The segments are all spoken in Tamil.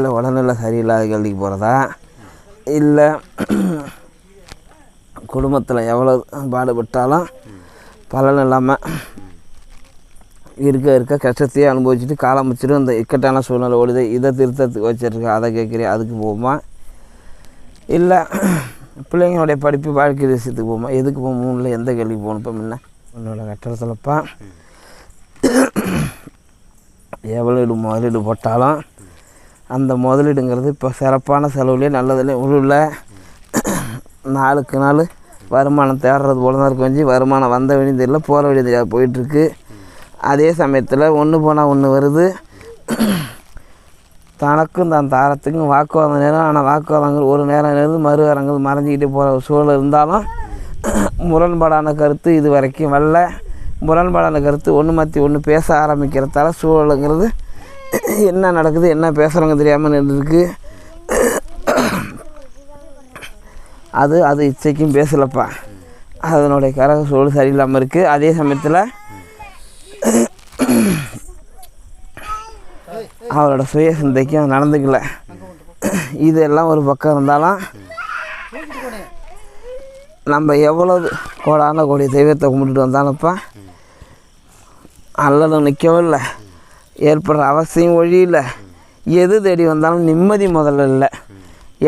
வீட்டில் உடல்நிலை சரியில்லாத கேள்விக்கு போகிறதா? இல்லை குடும்பத்தில் எவ்வளோ பாடுபட்டாலும் பலன் இல்லாமல் இருக்க இருக்க கஷ்டத்தையே அனுபவிச்சுட்டு காலம் வச்சுட்டு இந்த இக்கட்டான சூழ்நிலை ஓடுது. இதை திருத்தத்துக்கு வச்சுருக்கேன் அதை கேட்குறேன் அதுக்கு போகுமா? இல்லை பிள்ளைங்களுடைய படிப்பு வாழ்க்கை விஷயத்துக்கு போகுமா? எதுக்கு போக மூணில் எந்த கேள்விக்கு போகணும்? இப்போ முன்ன உன்னோட கட்டடத்தில்ப்பா எவ்வளோ முதலீடு போட்டாலும் அந்த முதலீடுங்கிறது இப்போ சிறப்பான செலவுலேயே நல்லதுலேயும் உள்ள நாளுக்கு நாள் வருமானம் தேடுறது போல தான் இருக்கும் வச்சு வருமானம் வந்த வழி தெரியல போகிற வழி தெரியாது போயிட்டுருக்கு. அதே சமயத்தில் ஒன்று போனால் ஒன்று வருது. தனக்கும் தான் தாரத்துக்கும் வாக்குவாதம் நேரம். ஆனால் வாக்குவாதங்கள் ஒரு நேரம் இருந்து மறு அரங்கள் மறைஞ்சிக்கிட்டு போகிற ஒரு சூழல் இருந்தாலும் முரண்பாடான கருத்து இது வரைக்கும் வரல. முரண்பாடான கருத்து ஒன்று மாற்றி ஒன்று பேச ஆரம்பிக்கிறதால சூழலுங்கிறது என்ன நடக்குது என்ன பேசுகிறாங்க தெரியாமல் நின்றுருக்கு. அது அது இச்சைக்கும் பேசலப்பா. அதனுடைய கரக சூழல் சரியில்லாமல் இருக்குது அதே சமயத்தில் அவரோட சுய சிந்தைக்கும் நடந்துக்கல. இதெல்லாம் ஒரு பக்கம் இருந்தாலும் நம்ம எவ்வளவு கோடான கோடி தெய்வத்தை கும்பிட்டுட்டு வந்தாலும்ப்பா அல்லலும் நிற்கவும் இல்லை. ஏற்படுற அவசியம் ஒழியில். எது தேடி வந்தாலும் நிம்மதி முதல்ல இல்லை.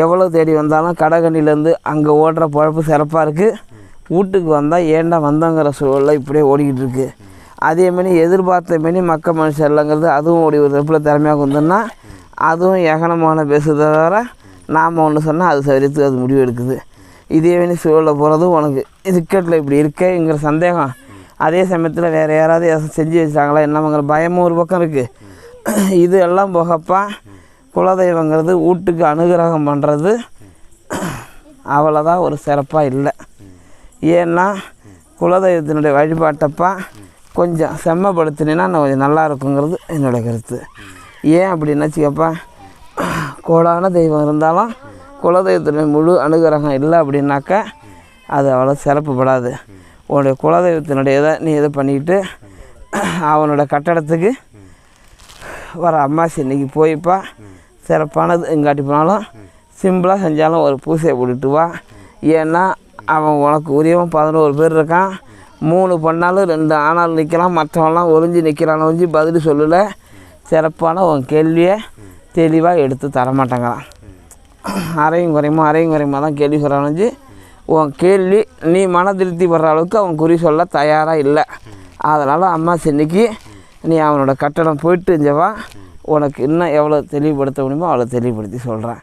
எவ்வளோ தேடி வந்தாலும் கடைகண்ணிலேருந்து அங்கே ஓடுற பழப்பு சிறப்பாக இருக்குது வீட்டுக்கு வந்தால் ஏன்டா வந்தோங்கிற சூழலில் இப்படியே ஓடிக்கிட்டு இருக்குது அதே மாதிரி எதிர்பார்த்த மாரி மக்க மனுஷன் இல்லைங்கிறது அதுவும் ஓடி ஒரு ரெப்பில் திறமையாக வந்துன்னா அதுவும் ஏகனமான பேசுகிறத தவிர நாம் ஒன்று சொன்னால் அது சரித்து அது முடிவு எடுக்குது. இதே மாரி சூழலில் போகிறதும் உனக்கு. கிரிக்கெட்டில் இப்படி இருக்கேங்கிற சந்தேகம் அதே சமயத்தில் வேறு யாராவது எதாவது செஞ்சு வச்சாங்களா? என்னங்கிற பயமும் ஒரு பக்கம் இருக்குது இது எல்லாம் போகப்பா குலதெய்வங்கிறது வீட்டுக்கு அனுகிரகம் பண்ணுறது அவ்வளோதான் ஒரு சிறப்பாக இல்லை. ஏன்னா குலதெய்வத்தினுடைய வழிபாட்டப்பா கொஞ்சம் செம்மப்படுத்தினா நான் கொஞ்சம் நல்லா இருக்குங்கிறது என்னுடைய கருத்து. ஏன் அப்படின்னு வச்சுக்கப்பா கோடான தெய்வம் இருந்தாலும் குலதெய்வத்தினுடைய முழு அனுகிரகம் இல்லை அப்படின்னாக்கா அது அவ்வளோ சிறப்புப்படாது. உன்னுடைய குலதெய்வத்தினுடைய இதை நீ இதை பண்ணிக்கிட்டு அவனோட கட்டடத்துக்கு வர அம்மாசி இன்னைக்கு போய்ப்பா. சிறப்பானது எங்காட்டி போனாலும் சிம்பிளாக செஞ்சாலும் ஒரு பூசையை போட்டுட்டு வா. ஏன்னா அவன் உனக்கு உரியவன் பதினோரு பேர் இருக்கான். மூணு பண்ணாலும் ரெண்டு ஆனாலும் நிற்கலாம் மற்றவன்லாம் ஒளிஞ்சு நிற்கிறான் ஒழிஞ்சு பதில் சொல்லலை. சிறப்பான உன் கேள்வியை தெளிவாக எடுத்து தரமாட்டேங்கிறான் அரையும் குறையுமா? அரையும் குறையுமா தான் கேள்வி சொல்கிறான்னு உன் கேள்வி நீ மன திருப்தி படுற அளவுக்கு அவன் குறி சொல்ல தயாராக இல்லை. அதனால் அம்மா சென்னைக்கு நீ அவனோட கட்டணம் போயிட்டு இருந்தவா உனக்கு இன்னும் எவ்வளோ தெளிவுபடுத்த முடியுமோ அவ்வளோ தெளிவுபடுத்தி சொல்கிறேன்